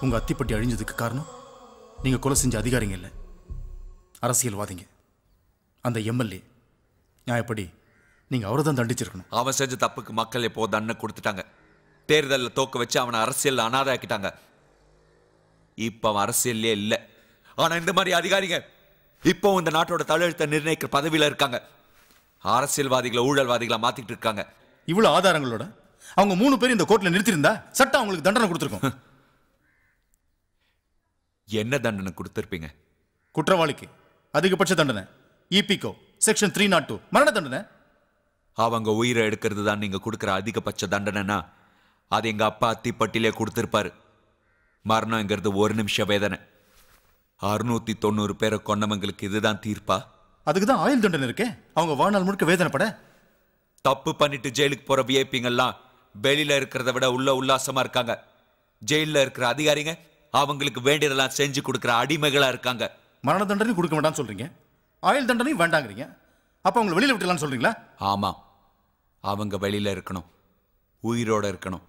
உங்க அத்திப்பட்டி அழிஞ்சதுக்கு காரணம் நீங்க கொலை செஞ்ச அதிகாரிங்க இல்லை. அரசியல்வாதிங்க. அந்த எம்எல்ஏ நியாயப்படி நீங்க அவரை தான் தண்டிச்சிருக்கணும். அவன் செஞ்ச தப்புக்கு மக்கள் எப்போ தண்டனை கொடுத்துட்டாங்க. தேர்தலில் தோக்க வச்சு அவனை அரசியல் அனாதை ஆக்கிட்டாங்க இப்போ அவன் அரசியல்லே இல்லை. ஆனா இந்த மாதிரி அதிகாரிங்க இப்போ இந்த நாட்டோட தலையெழுத்தை நிர்ணயிக்கிற பதவியில இருக்காங்க. அரசியல்வாதிகளை ஊழல்வாதிகளை மாத்திட்டு இருக்காங்க. இவ்வளவு ஆதாரங்களோட அவங்க மூணு பேரும் இந்த கோர்ட்ல நிறுத்தியிருந்தா சட்டம் அவங்களுக்கு தண்டனை கொடுத்துருக்கும். என்ன தண்டனை கொடுத்துருப்பீங்க? குற்றவாளிக்கு. அதிகபட்ச தண்டனை. இபிகோ செக்ஷன் த்ரீ நாட் டூ மரண தண்டனை. அவங்க உயிரை எடுக்கிறது தான் நீங்க கொடுக்குற அதிகபட்ச தண்டனைனா அது எங்க அப்பா அத்திப்பட்டிலே கொடுத்திருப்பாரு. மரணங்கிறது ஒரு நிமிஷ வேதனை. அறுநூத்தி தொண்ணூறு பேரை கொன்னவங்களுக்கு இதுதான் தீர்ப்பா? அதுக்கு தான் ஆயுள் தண்டனை இருக்கே. அவங்க வாழ்நாள் முழுக்க வேதனைப்பட. தப்பு பண்ணிட்டு ஜெயிலுக்கு போற விஐபிங்கெல்லாம் வெளியில இருக்கிறத விட உள்ள உல்லாசமா இருக்காங்க. ஜெயில்ல இருக்கிற அதிகாரிங்க அவங்களுக்கு வேண்டியதெல்லாம் செஞ்சு கொடுக்குற அடிமைகளா இருக்காங்க. மரண தண்டனை கொடுக்க வேண்டாம்னு சொல்றீங்க. ஆயுள் தண்டனையும் வேண்டாங்கிறீங்க. அப்ப அவங்களை வெளியில விட்டுலாம்னு சொல்றீங்களா? ஆமா. அவங்க வெளியில இருக்கணும். உயிரோட இருக்கணும்.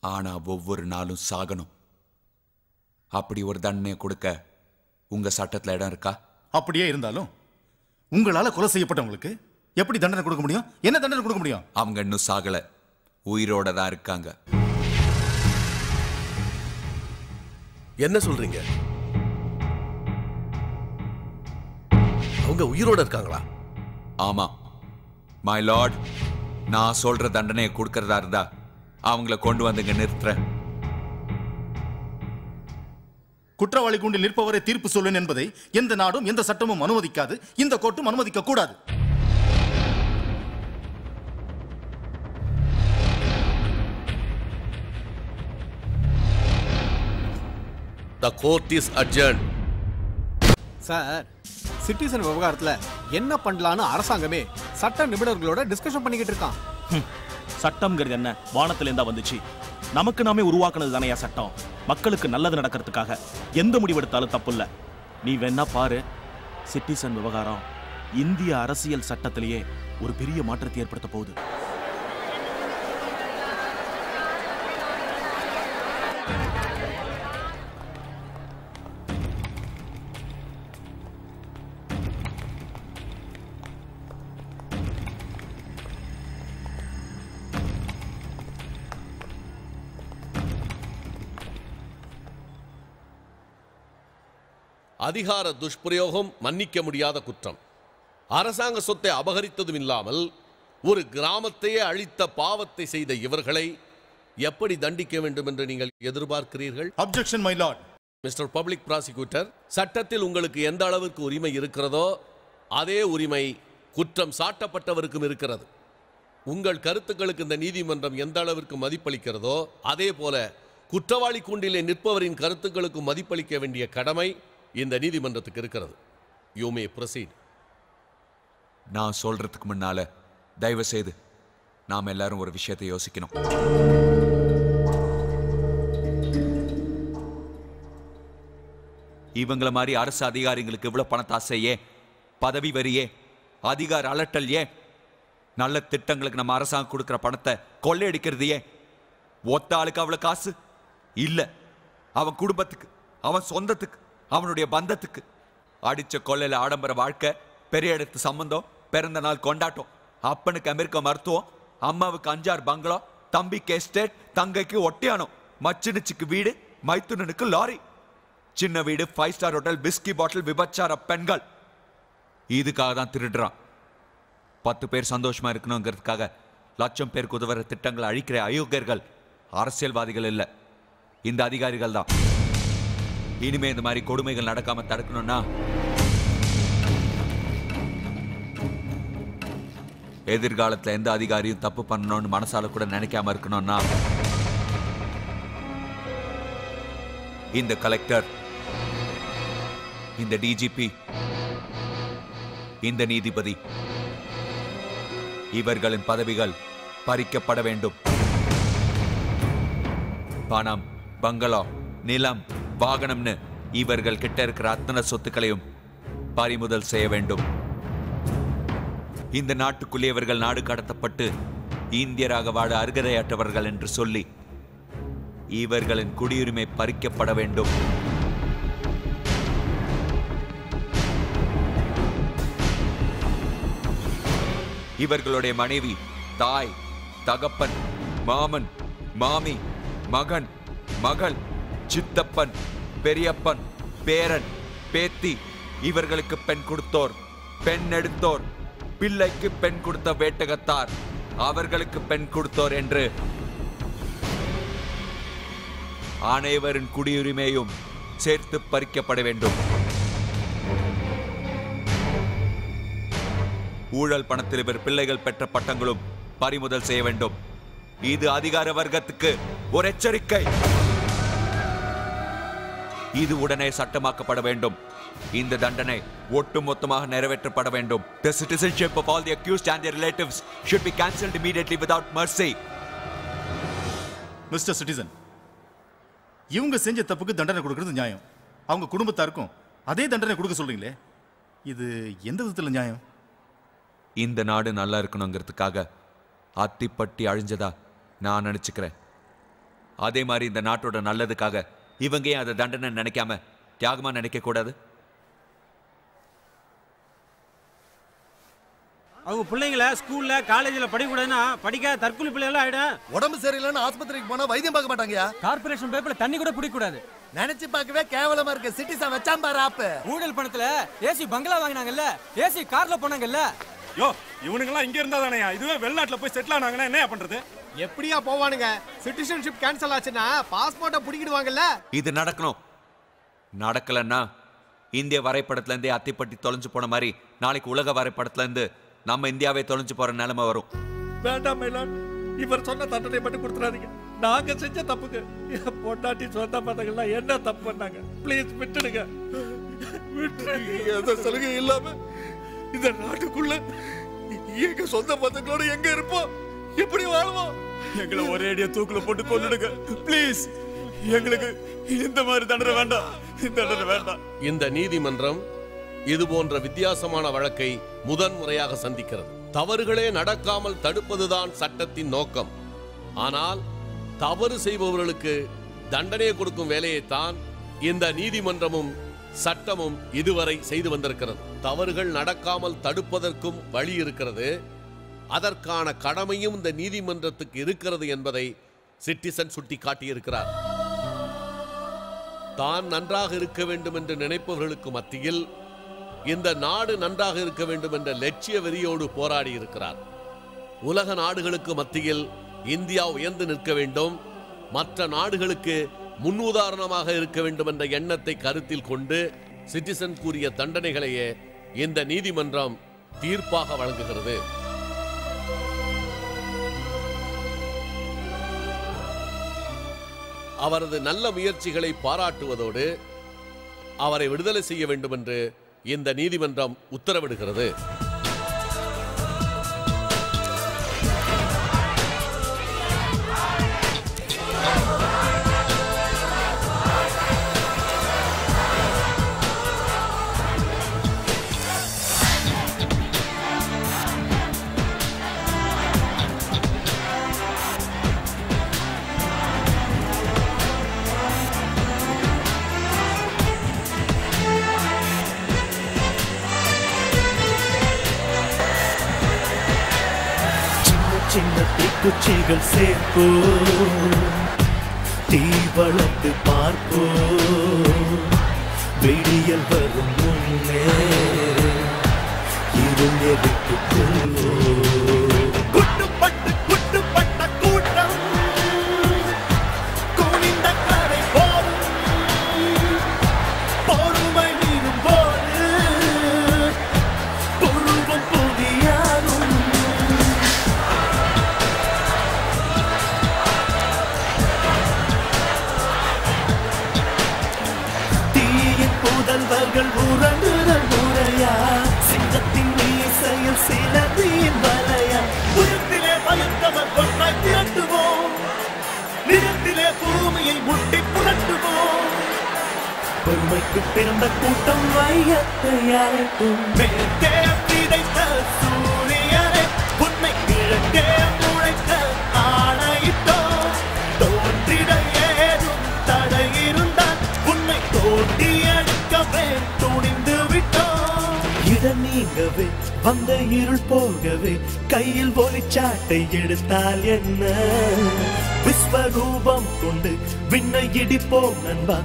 ஆனா ஒவ்வொரு நாளும் சாகணும். அப்படி ஒரு தண்டனையை கொடுக்க உங்க சட்டத்துல இடம் இருக்கா? அப்படியே இருந்தாலும் உங்களால கொலை செய்யப்பட்டவங்களுக்கு எப்படி தண்டனை கொடுக்க முடியும்? என்ன தண்டனை கொடுக்க முடியும்? அவங்க இன்னும் சாகல. உயிரோட தான் இருக்காங்க. என்ன சொல்றீங்க? அவங்க உயிரோட இருக்காங்களா? ஆமா. மை லார்ட் நான் சொல்ற தண்டனையை கொடுக்கறதா இருந்தா அவங்கள கொண்டு வந்துங்க நிறுத்துறேன். குற்றவாளி கூண்டில் நிற்பவரை தீர்ப்பு சொல்லுன் என்பதை எந்த நாடும் எந்த சட்டமும் அனுமதிக்காது. இந்த கோர்ட்டும் அனுமதிக்க கூடாது. The court is adjourn sir citizen விவகாரத்துல என்ன பண்ணலான்னு அரசாங்கமே சட்ட நிபுணர்களோட டிஸ்கஷன் பண்ணிக்கிட்டு இருக்கான். சட்டம்ங்கிறது என்ன? வானத்துல இருந்தா வந்துச்சு. நமக்கு நாமே உருவாக்குனது தானையா சட்டம்? மக்களுக்கு நல்லது நடக்கிறதுக்காக எந்த முடிவெடுத்தாலும் தப்பு இல்ல. நீ வேணா பாரு. சிட்டிசன் விவகாரம் இந்திய அரசியல் சட்டத்திலேயே ஒரு பெரிய மாற்றத்தை ஏற்படுத்த போகுது. அதிகார துஷ்பிரயோகம் மன்னிக்க முடியாத குற்றம். அரசாங்க சொத்தை அபகரித்ததும் இல்லாமல் ஒரு கிராமத்தையே அழித்த பாவத்தை செய்த இவர்களை எப்படி தண்டிக்க வேண்டும் என்று நீங்கள் எதிர்பார்க்கிறீர்கள்? Objection my lord mister public prosecutor சட்டத்தில் உங்களுக்கு எந்த அளவுக்கு உரிமை இருக்கிறதோ அதே உரிமை குற்றம் சாட்டப்பட்டவருக்கும் இருக்கிறது. உங்கள் கருத்துக்களுக்கு இந்த நீதிமன்றம் எந்த அளவிற்கு மதிப்பளிக்கிறதோ அதே போல குற்றவாளி கூண்டிலே நிற்பவரின் கருத்துக்களுக்கு மதிப்பளிக்க வேண்டிய கடமை இந்த நீதிமன்றத்துக்கு இருக்கிறது. யூ மே ப்ரொசீட் நான் சொல்றதுக்கு முன்னால தயவு செய்து நாம எல்லாரும் ஒரு விஷயத்தை யோசிக்கணும். இவங்கள மாதிரி அரசு அதிகாரிங்களுக்கு இவ்வளவு பணத்தாசை ஏன்? பதவி வரியே அதிகார அலட்டல் ஏன்? நல்ல திட்டங்களுக்கு நம்ம அரசாங்கம் கொடுக்கிற பணத்தை கொள்ளையடிக்கிறது ஏன்? ஒத்த ஆளுக்கு அவ்வளவு காசு? இல்ல. அவன் குடும்பத்துக்கு அவன் சொந்தத்துக்கு. அவனுடைய பந்தத்துக்கு. அடிச்ச கொள்ளையில ஆடம்பர வாழ்க்கை பெரிய இடத்து சம்பந்தம் பிறந்த நாள் கொண்டாட்டம். அப்பனுக்கு அமெரிக்க மருத்துவம் அம்மாவுக்கு அஞ்சாறு பங்களா தம்பிக்கு எஸ்டேட் தங்கைக்கு ஒட்டியானம் மச்சினுச்சுக்கு வீடு மைத்துனனுக்கு லாரி. சின்ன வீடு five star hotel whisky bottle விபச்சார பெண்கள். இதுக்காக தான் திருடுறான். பத்து பேர் சந்தோஷமா இருக்கணுங்கிறதுக்காக லட்சம் பேருக்கு உதவுற திட்டங்களை அழிக்கிற அயோக்கியர்கள் அரசியல்வாதிகள் இல்லை. இந்த அதிகாரிகள் தான். இனிமே இந்த மாதிரி கொடுமைகள் நடக்காம தடுக்கணும்னா எதிர்காலத்துல எந்த அதிகாரியும் தப்பு பண்ணணும்னு மனசால கூட நினைக்காம இருக்கணும்னா இந்த கலெக்டர் இந்த டிஜிபி இந்த நீதிபதி இவர்களின் பதவிகள் பறிக்கப்பட வேண்டும். பணம் பங்களா நிலம் வாகனம்னு இவர்கள் கிட்ட இருக்கிற அத்தனை சொத்துக்களையும் பறிமுதல் செய்ய வேண்டும். இந்த நாட்டுக்குள்ளே இவர்கள் நாடு கடத்தப்பட்டு இந்தியராக வாழ அருகதையற்றவர்கள் என்று சொல்லி இவர்களின் குடியுரிமை பறிக்கப்பட வேண்டும். இவர்களுடைய மனைவி தாய் தகப்பன் மாமன் மாமி மகன் மகள் சித்தப்பன் பெரியப்பன் பேரன் பேத்தி இவர்களுக்கு பெண் கொடுத்தோர் பெண் எடுத்தோர் பிள்ளைக்கு பெண் கொடுத்த வேட்டகத்தார் அவர்களுக்கு பெண் கொடுத்தோர் என்று. அனைவரின் குடியுரிமையும் சேர்த்து பறிக்கப்பட வேண்டும். ஊழல் பணத்தில் இவர் பிள்ளைகள் பெற்ற பட்டங்களும் பறிமுதல் செய்ய வேண்டும். இது அதிகார வர்க்கத்துக்கு ஒரு எச்சரிக்கை இது உடனே சட்டமாக்கப்பட வேண்டும். இந்த தண்டனை ஒட்டுமொத்தமாக நிறைவேற்றப்பட வேண்டும். The citizenship of all the accused and their relatives should be cancelled immediately without mercy. Mister citizen இவங்க செஞ்ச தப்புக்கு தண்டனை கொடுக்கறது நியாயம். அவங்க குடும்பத்தாருக்கும் அதே தண்டனை கொடுக்க சொல்றீங்களே? இது எந்த விதத்தில் நியாயம்? இந்த நாடு நல்லா இருக்கணுங்கிறதுக்காக அத்திப்பட்டி அழிஞ்சதா நான் நினைச்சுக்கிறேன். அதே மாதிரி இந்த நாட்டோட நல்லதுக்காக இவங்க ஏன் அதை தண்டனை நினைக்காம தியாகமா நினைக்க கூடாது? அவங்க பிள்ளைங்கள ஸ்கூல்ல காலேஜ்ல படிக்கூடாதுன்னா படிக்காத தற்கொலை பிள்ளைகள் ஆயிடும். உடம்பு சரியில்லைன்னு ஆஸ்பத்திரிக்கு போனா வைத்தியம் பார்க்க மாட்டாங்கயா? கார்பரேஷன் பேப்பர்ல தண்ணி கூட பிடிக்க கூடாது நினைச்சு பார்க்கவே கேவலமா இருக்கு. சிட்டிசன் வச்சான் பாரு ஆப்பு ஊழல் பணத்துல ஏசி பங்களா வாங்கினாங்கல்ல ஏசி கார்ல போனாங்கல்ல. யோ இவனுங்கெல்லாம் இங்க இருந்தா தானேயா இதுவே வெளிநாட்டுல போய் செட்டில் ஆனாங்கன்னா என்ன பண்றது? எப்படியா போவானுங்க? சிட்டிசன்ஷிப் கேன்சல் ஆச்சுன்னா பாஸ்போர்ட்டை பிடிக்கிடுவாங்கல்ல இது நடக்கணும். நடக்கலன்னா இந்திய வரைபடத்துல இருந்தே அத்திப்பட்டி தொலைஞ்சு போன மாதிரி நாளைக்கு உலக வரைபடத்துல இருந்து நம்ம இந்தியாவே தொலைஞ்சு போற நிலைமை வரும். வேண்டாம் மேலான். இவர் சொன்ன தண்டனை மட்டும் கொடுத்துறாதீங்க. நாங்க செஞ்ச தப்புக்கு பொண்டாட்டி சொந்த பந்தங்கள்லாம் என்ன தப்பு பண்ணாங்க ப்ளீஸ் விட்டுடுங்க. விட்டுடுங்க. எந்த சலுகை இல்லாம இந்த நாட்டுக்குள்ள எங்க சொந்த பந்தங்களோட எங்க இருப்போம்? எப்படி வாழ்வோம்? எங்களை ஒரே அடியா தூக்குல போட்டு கொண்டுடுங்க ப்ளீஸ் எங்களுக்கு இந்த மாதிரி தண்டனை வேண்டாம். தண்டனை வேண்டாம். இந்த நீதிமன்றம் இது போன்ற வித்தியாசமான வழக்கை முதன்முறையாக சந்திக்கிறது. தவறுகளே நடக்காமல் தடுப்பதுதான் சட்டத்தின் நோக்கம். ஆனால் தவறு செய்பவர்களுக்கு தண்டனை கொடுக்கும் வேலையைத்தான் இந்த நீதிமன்றமும் சட்டமும் இதுவரை செய்து வந்திருக்கிறது. தவறுகள் நடக்காமல் தடுப்பதற்கும் வழி இருக்கிறது. அதற்கான கடமையும் இந்த நீதிமன்றத்துக்கு இருக்கிறது என்பதை சிட்டிசன் சுட்டி காட்டியிருக்கிறார் தான் நன்றாக இருக்க வேண்டும் என்று நினைப்பவர்களுக்கு மத்தியில் இந்த நாடு நன்றாக இருக்க வேண்டும் என்ற லட்சிய வெறியோடு போராடி இருக்கிறார் உலக நாடுகளுக்கு மத்தியில் இந்தியா உயர்ந்து நிற்க வேண்டும். மற்ற நாடுகளுக்கு முன்னுதாரணமாக இருக்க வேண்டும் என்ற எண்ணத்தை கருத்தில் கொண்டு சிட்டிசன் கூறிய தண்டனைகளையே இந்த நீதிமன்றம் தீர்ப்பாக வழங்குகிறது. அவரது நல்ல முயற்சிகளை பாராட்டுவதோடு அவரை விடுதலை செய்ய வேண்டும் என்று இந்த நீதிமன்றம் உத்தரவிடுகிறது. குச்சிகள் சேர்ப்போ. தீ வளர்த்து பார்ப்போ. வெடியல் வரும் முன்னே. இருள் எதுக்கு கொள்வோ பொறுமைக்கு பிறந்த கூட்டம் வையத்தை அழைக்கும். மேற்கே விதைத்த சூரியனே உன்னை கிழக்கே முளைக்க ஆணையிட்டோம். தோன்றிட ஓட்டி அடிக்கவே துணிந்து விட்டோம். இட நீங்கவே வந்த இருள் போகவே கையில் ஒளிச்சாட்டை எடுத்தால் என்ன? விஸ்வரூபம் கொண்டு விண்ணை இடிப்போம் நண்பா